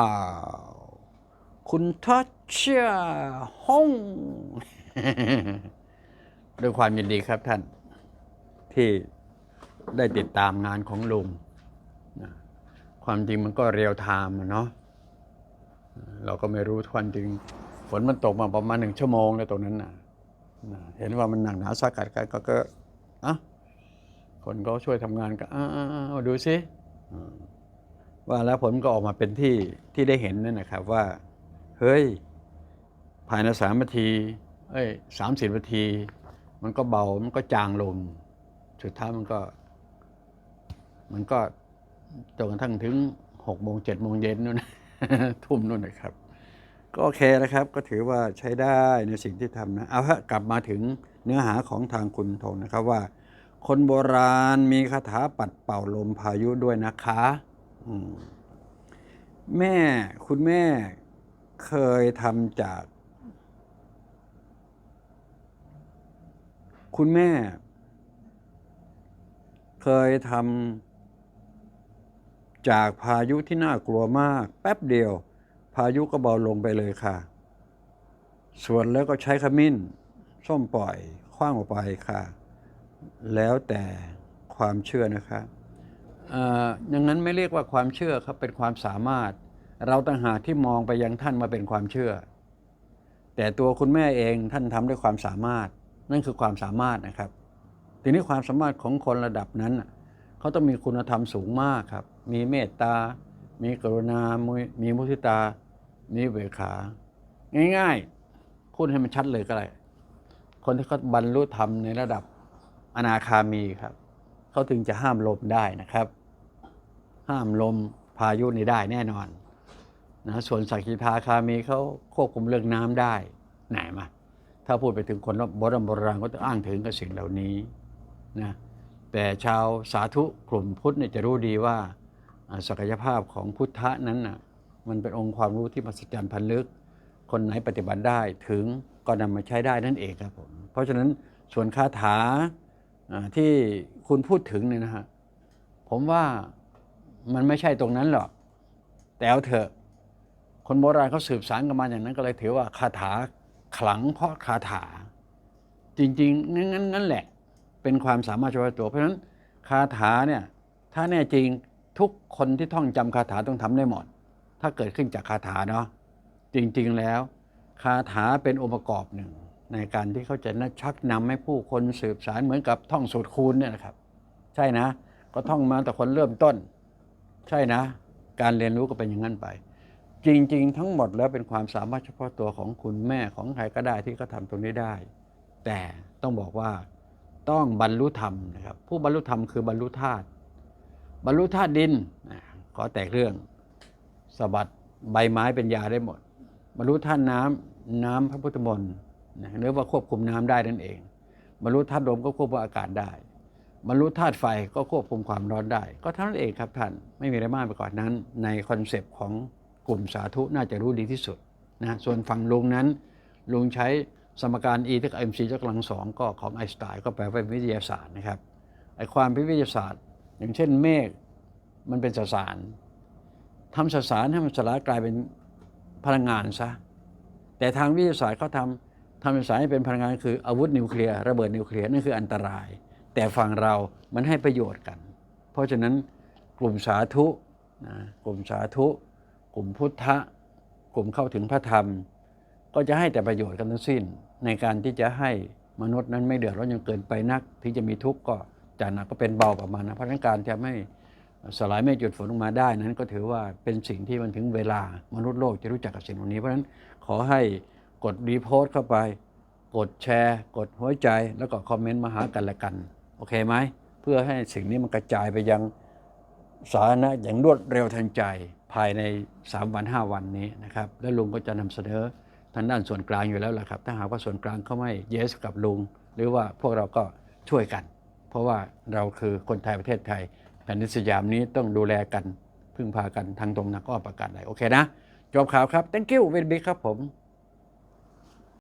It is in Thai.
อ้าวคุณทัชเชียฮ่องด้วยความยินดีครับท่าน ที่ได้ติดตามงานของลุงความจริงมันก็เรียวไทม์เนาะเราก็ไม่รู้ความจริง ฝนมันตกมาประมาณหนึ่งชั่วโมงแล้วตรงนั้นนะนะเห็นว่ามันหนักหนาสากัดกันก็ก็อะคนก็ช่วยทำงานก็อ่าดูสิ ว่าแล้วผลก็ออกมาเป็นที่ที่ได้เห็นนั่นนะครับว่า เฮ้ย ภายในสามนาทีเอ้ยสามสิบนาที มันก็เบามันก็จางลงสุดท้ายมันก็ มันก็จนกระทั่งถึงหกโมงเจ็ดโมงเย็นนู่นทุ่มนู่นนะครับ ก็โอเคนะครับ ก็ถือว่าใช้ได้ในสิ่งที่ทำนะ เอาฮะกลับมาถึงเนื้อหาของทางคุณธงนะครับว่า คนโบราณมีคาถาปัดเป่าลมพายุด้วยนะคะ แม่คุณแม่เคยทำจาก คุณแม่ เคยทำจากพายุที่น่ากลัวมาก แป๊บเดียว พายุก็เบาลงไปเลยค่ะ ส่วนแล้วก็ใช้ขมิ้น ส้มปล่อยคว้างออกไปค่ะ แล้วแต่ความเชื่อนะคะเอย่างนั้นไม่เรียกว่าความเชื่อครับเป็นความสามารถ เราต่างหากที่มองไปยังท่านมาเป็นความเชื่อ แต่ตัวคุณแม่เองท่านทำด้วยความสามารถ นั่นคือความสามารถนะครับ ทีนี้ความสามารถของคนระดับนั้นเขาต้องมีคุณธรรมสูงมากครับ มีเมตตา มีกรุณา มีมุทิตา มีเบกขา ง่ายๆพูดให้มันชัดเลยก็ได้คนที่เขาบรรลุธรรมในระดับอนาคามีครับ เขาถึงจะห้ามลมได้นะครับ ห้ามลมพายุนี่ได้แน่นอนนะส่วนสักกิทาคามีเขาควบคุมเรื่องน้ำได้ไหนมาถ้าพูดไปถึงคนโบราณโบราณก็จะอ้างถึงกับสิ่งเหล่านี้นะแต่ชาวสาธุกลุ่มพุทธเนี่ยจะรู้ดีว่าศักยภาพของพุทธะนั้นน่ะมันเป็นองค์ความรู้ที่มหัศจรรย์พันลึก คนไหนปฏิบัติได้ถึงก็นำมาใช้ได้นั่นเองครับผมเพราะฉะนั้นส่วนคาถา ที่คุณพูดถึงเนี่ยนะฮะผมว่ามันไม่ใช่ตรงนั้นหรอก แต่เอาเถอะ คนโบราณเขาสืบสารกันมาอย่างนั้นก็เลยถือว่าคาถาขลังเพราะคาถา จริงๆงั้นงั้นนั่นแหละ เป็นความสามารถเฉพาะตัวเพราะฉะนั้นคาถาเนี่ยถ้าแน่จริงทุกคนที่ท่องจำคาถาต้องทำได้หมด ถ้าเกิดขึ้นจากคาถาเนาะจริงๆแล้ว คาถาเป็นองค์ประกอบหนึ่ง ในการที่เขาจะนัชักนำให้ผู้คนสืบสารเหมือนกับท่องสูตรคูณเนี่ยนะครับ ใช่นะ ก็ท่องมาแต่คนเริ่มต้น ใช่นะ การเรียนรู้ก็เป็นอย่างนั้นไป จริง ๆ ทั้งหมดแล้วเป็นความสามารถเฉพาะตัวของคุณแม่ของใครก็ได้ที่เขาทำตรงนี้ได้ แต่ต้องบอกว่าต้องบรรลุธรรมนะครับ ผู้บรรลุธรรมคือบรรลุธาตุบรรลุธาตุดินขอแตกเรื่องสะบัดใบไม้เป็นยาได้หมด บรรลุธาตุน้ำน้ำพระพุทธมนต์ หรือว่าควบคุมน้ำได้นั่นเองบรรลุธาตุลมก็ควบคุมอากาศได้บรรลุธาตุไฟก็ควบคุมความร้อนได้ ก็เท่านั้นเองครับท่านไม่มีอะไรมากไปกว่านั้น ในคอนเซปต์ของกลุ่มสาธุน่าจะรู้ดีที่สุดนะส่วนฝั่งลุงนั้น ลุงใช้สมการ e เท่ากับ mc ยกกำลังสองก็ของไอน์สไตน์ก็แปลว่าวิทยาศาสตร์นะครับไอความเป็นวิทยาศาสตร์ อย่างเช่นเมฆมันเป็นสสารทำสสารให้มันสลายกลายเป็นพลังงานซะแต่ทางวิทยาศาสตร์เขาทำ ทำสสารให้เป็นพลังงานคืออาวุธนิวเคลียร์ระเบิดนิวเคลียร์นั่นคืออันตราย แต่ฝั่งเรามันให้ประโยชน์กัน เพราะฉะนั้นกลุ่มสาธุนะกลุ่มสาธุ กลุ่มพุทธะ กลุ่มเข้าถึงพระธรรม ก็จะให้แต่ประโยชน์กันทั้งสิ้น ในการที่จะให้มนุษย์นั้นไม่เดือดร้อนจนเกินไปนัก ที่จะมีทุกข์ก็จากหนักก็เป็นเบาประมาณนะเพราะฉะนั้นการจะไม่สลายไม่จุดฝนลงมาได้นั้นก็ถือว่าเป็นสิ่งที่มันถึงเวลามนุษย์โลกจะรู้จักกับสิ่งเหล่านี้เพราะฉะนั้นขอให้ กดรีโพสต์เข้าไป กดแชร์ กดหัวใจ แล้วก็คอมเมนต์มาหากันและกัน โอเคไหม เพื่อให้สิ่งนี้มันกระจายไปยังสาธารณะอย่างรวดเร็วทันใจภายใน 3 วัน 5 วันนี้นะครับ แล้วลุงก็จะนำเสนอทางด้านส่วนกลางอยู่แล้วล่ะครับ ถ้าหากว่าส่วนกลางเขาไม่เยสกับลุง หรือว่าพวกเราก็ช่วยกัน เพราะว่าเราคือคนไทยประเทศไทยแผ่นดินสยามนี้ต้องดูแลกันพึ่งพากันทางตรงนักก็ประกาศได้โอเคนะ จบข่าวครับ thank you very big ครับผม